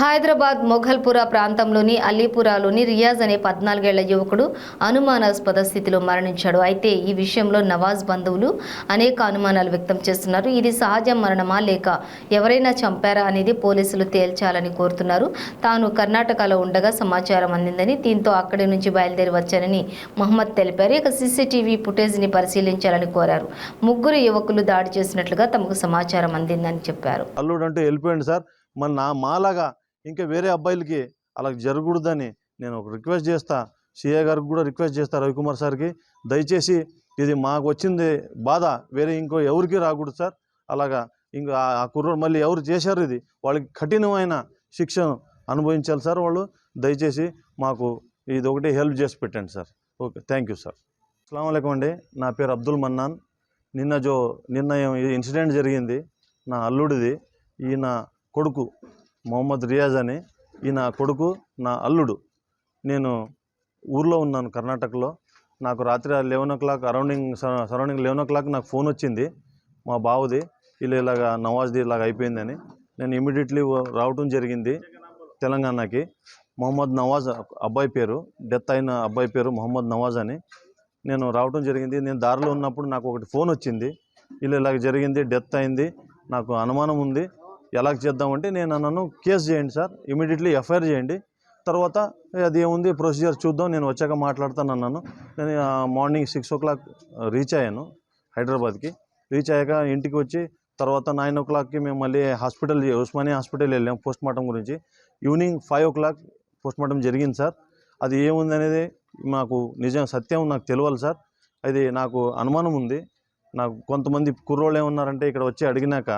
హైదరాబాద్ మొఘల్పురా ప్రాంతంలోని అలీపురాలోని రియాజ్ అనే పద్నాలుగేళ్ళ యువకుడు అనుమానాస్పద స్థితిలో మరణించాడు. అయితే ఈ విషయంలో నవాజ్ బంధువులు అనేక అనుమానాలు వ్యక్తం చేస్తున్నారు. ఇది సహజ మరణమా లేక ఎవరైనా చంపారా అనేది పోలీసులు తేల్చాలని కోరుతున్నారు. తాను కర్ణాటకలో ఉండగా సమాచారం అందిందని దీంతో అక్కడి నుంచి బయలుదేరి వచ్చానని మహమ్మద్ తెలిపారు. ఇక సీసీటీవీ ఫుటేజ్ని పరిశీలించాలని కోరారు. ముగ్గురు యువకులు దాడి చేసినట్లుగా తమకు సమాచారం అందిందని చెప్పారు. అల్లుడు వెళ్ళిపోయింది సార్. మాలాగా ఇంకా వేరే అబ్బాయిలకి అలా జరగకూడదని నేను ఒక రిక్వెస్ట్ చేస్తా. సిఏ గారికి కూడా రిక్వెస్ట్ చేస్తా రవికుమార్ సార్కి. దయచేసి ఇది మాకు వచ్చింది బాధ వేరే ఇంకో ఎవరికి రాకూడదు సార్. అలాగా ఇంకా ఆ- కుర్రోడు మళ్ళీ ఎవరు చేశారు ఇది? వాళ్ళకి కఠినమైన శిక్షను అనుభవించాలి సార్ వాళ్ళు. దయచేసి మాకు ఇది ఒకటి హెల్ప్ చేసి పెట్టండి sir. Okay thank you sir. అస్సలం అండి. నా పేరు అబ్దుల్ మన్నాన్. నిన్న జో నిన్న ఇన్సిడెంట్ జరిగింది. నా అల్లుడిది. ఈయన కొడుకు. మొహమ్మద్ రియాజ్ అని ఈయన కొడుకు నా అల్లుడు. నేను ఊర్లో ఉన్నాను కర్ణాటకలో. నాకు రాత్రి eleven o'clock arounding surrounding eleven o'clock నాకు ఫోన్ వచ్చింది. మా బావుది వీళ్ళు ఇలాగ నవాజ్ది ఇలాగ అయిపోయిందని. నేను ఇమీడియట్లీ రావటం జరిగింది తెలంగాణకి. మొహమ్మద్ నవాజ్ అబ్బాయి పేరు డెత్ అయిన అబ్బాయి పేరు మొహమ్మద్ నవాజ్ అని. నేను రావటం జరిగింది. నేను దారిలో ఉన్నప్పుడు నాకు ఒకటి ఫోన్ వచ్చింది. వీళ్ళు ఇలాగ జరిగింది డెత్ అయింది. నాకు అనుమానం ఉంది. ఎలా చేద్దామంటే నేను అన్నాను కేసు చేయండి సార్ ఇమీడియట్లీ ఎఫ్ఐఆర్ చేయండి. తర్వాత అది ఏముంది ప్రొసీజర్ చూద్దాం నేను వచ్చాక మాట్లాడతాను అన్నాను. నేను morning six o'clock reach అయ్యాను హైదరాబాద్కి. రీచ్ అయ్యాక ఇంటికి వచ్చి తర్వాత నైన్ ఓ క్లాక్కి మేము మళ్ళీ హాస్పిటల్ ఉస్మానియా హాస్పిటల్ వెళ్ళాం పోస్ట్ మార్టం గురించి. Evening five o'clock post mortem జరిగింది సార్. అది ఏముంది అనేది మాకు నిజం సత్యం నాకు తెలియాలి సార్. అది నాకు అనుమానం ఉంది. నాకు కొంతమంది కుర్రోళ్ళు ఏమన్నారంటే ఇక్కడ వచ్చి అడిగినాక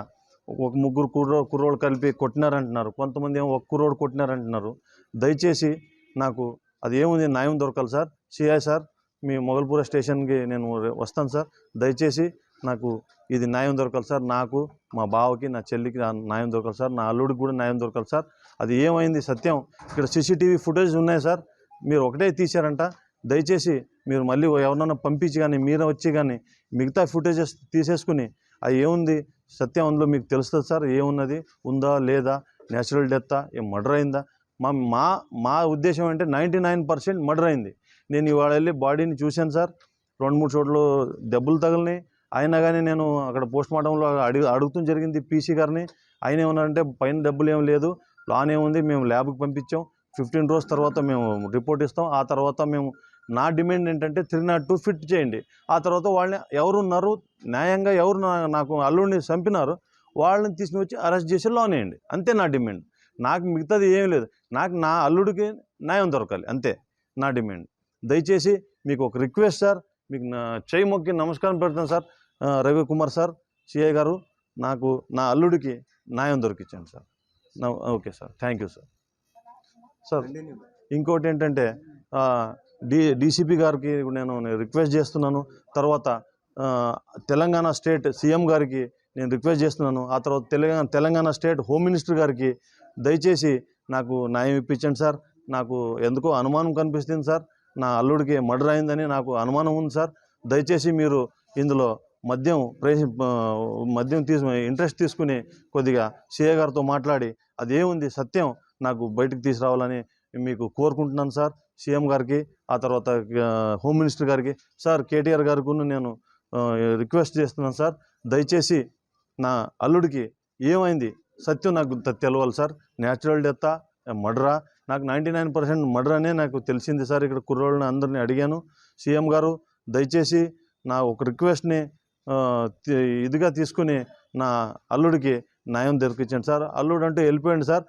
ఒక ముగ్గురు కుర్రో కుర్రోళ్ళు కలిపి కొట్టినారంటున్నారు. కొంతమంది ఏమో ఒక కుర్రోడు కొట్టినారంటున్నారు. దయచేసి నాకు అది ఏముంది? న్యాయం దొరకాలి సార్. సిఐ సార్ మీ మొగల్పూర స్టేషన్కి నేను వస్తాను సార్. దయచేసి నాకు ఇది న్యాయం దొరకాలి సార్. నాకు మా బావకి నా చెల్లికి నా న్యాయం దొరకాలి సార్. నా అల్లుడికి కూడా న్యాయం దొరకాలి సార్. అది ఏమైంది? సత్యం. ఇక్కడ సీసీటీవీ ఫుటేజ్ ఉన్నాయి సార్. మీరు ఒకటే తీశారంట. దయచేసి మీరు మళ్ళీ ఎవరినైనా పంపించి కానీ మీరు వచ్చి కానీ మిగతా ఫుటేజెస్ తీసేసుకుని అది ఏముంది? సత్యం అందులో మీకు తెలుస్తుంది సార్? ఏమున్నది? ఉందా? లేదా? న్యాచురల్ డెత్తా? ఏం మర్డర్ అయిందా? మా మా మా ఉద్దేశం అంటే నైంటీ నైన్ పర్సెంట్ మర్డర్ అయింది. నేను ఇవాళ వెళ్ళి బాడీని చూశాను సార్. రెండు మూడు చోట్ల దెబ్బలు తగిలినాయి. అయినా కానీ నేను అక్కడ పోస్ట్ మార్టంలో అడిగి అడుగుతూ జరిగింది పీసీ గారిని. ఆయన ఏమన్నారంటే పైన డబ్బులు ఏం లేదు. లాన్ ఏముంది మేము ల్యాబ్కి పంపించాం. ఫిఫ్టీన్ రోజు తర్వాత మేము రిపోర్ట్ ఇస్తాం. ఆ తర్వాత మేము నా డిమాండ్ ఏంటంటే త్రీ నాట్ టూ ఫిట్ చేయండి. ఆ తర్వాత వాళ్ళని ఎవరున్నారు న్యాయంగా ఎవరు నా- నాకు అల్లుడిని చంపినారు వాళ్ళని తీసుకుని వచ్చి అరెస్ట్ చేసి లోన్ వేయండి. అంతే నా డిమాండ్. నాకు మిగతాది ఏం లేదు. నాకు నా అల్లుడికి న్యాయం దొరకాలి. అంతే నా డిమాండ్. దయచేసి మీకు ఒక రిక్వెస్ట్ సార్. మీకు నా చేయి మొక్కి నమస్కారం పెడతాను సార్. రవికుమార్ సార్ సిఐ గారు నాకు నా అల్లుడికి న్యాయం దొరికించండి sir. Okay sir. Thank you sir. Sir ఇంకోటి ఏంటంటే డి డీసీపీ గారికి నేను రిక్వెస్ట్ చేస్తున్నాను. తర్వాత తెలంగాణ స్టేట్ సీఎం గారికి నేను రిక్వెస్ట్ చేస్తున్నాను. ఆ తర్వాత Telangana Telangana state home minister గారికి దయచేసి నాకు న్యాయం ఇప్పించండి సార్. నాకు ఎందుకో అనుమానం కనిపిస్తుంది సార్. నా అల్లుడికి మర్డర్ అయిందని నాకు అనుమానం ఉంది సార్. దయచేసి మీరు ఇందులో మద్యం ప్రేసి మద్యం తీసు ఇంట్రెస్ట్ తీసుకుని కొద్దిగా సిఏ గారితో మాట్లాడి అదేముంది సత్యం? నాకు బయటకు తీసుకురావాలని మీకు కోరుకుంటున్నాను సార్. సీఎం గారికి ఆ తర్వాత హోమ్ మినిస్టర్ గారికి. సార్ కేటీఆర్ గారికి నేను రిక్వెస్ట్ చేస్తున్నాను సార్. దయచేసి నా అల్లుడికి ఏమైంది? సత్యం నాకు తెలవాలి సార్. న్యాచురల్ డెత్తా మర్డరా? నాకు నైంటీ నైన్ పర్సెంట్ మర్డర్ అనే నాకు తెలిసింది సార్. ఇక్కడ కుర్రోళ్ళని అందరినీ అడిగాను. సీఎం గారు దయచేసి నా ఒక రిక్వెస్ట్ని ఇదిగా తీసుకుని నా అల్లుడికి న్యాయం దొరికించండి సార్. అల్లుడు అంటే వెళ్ళిపోయండి సార్.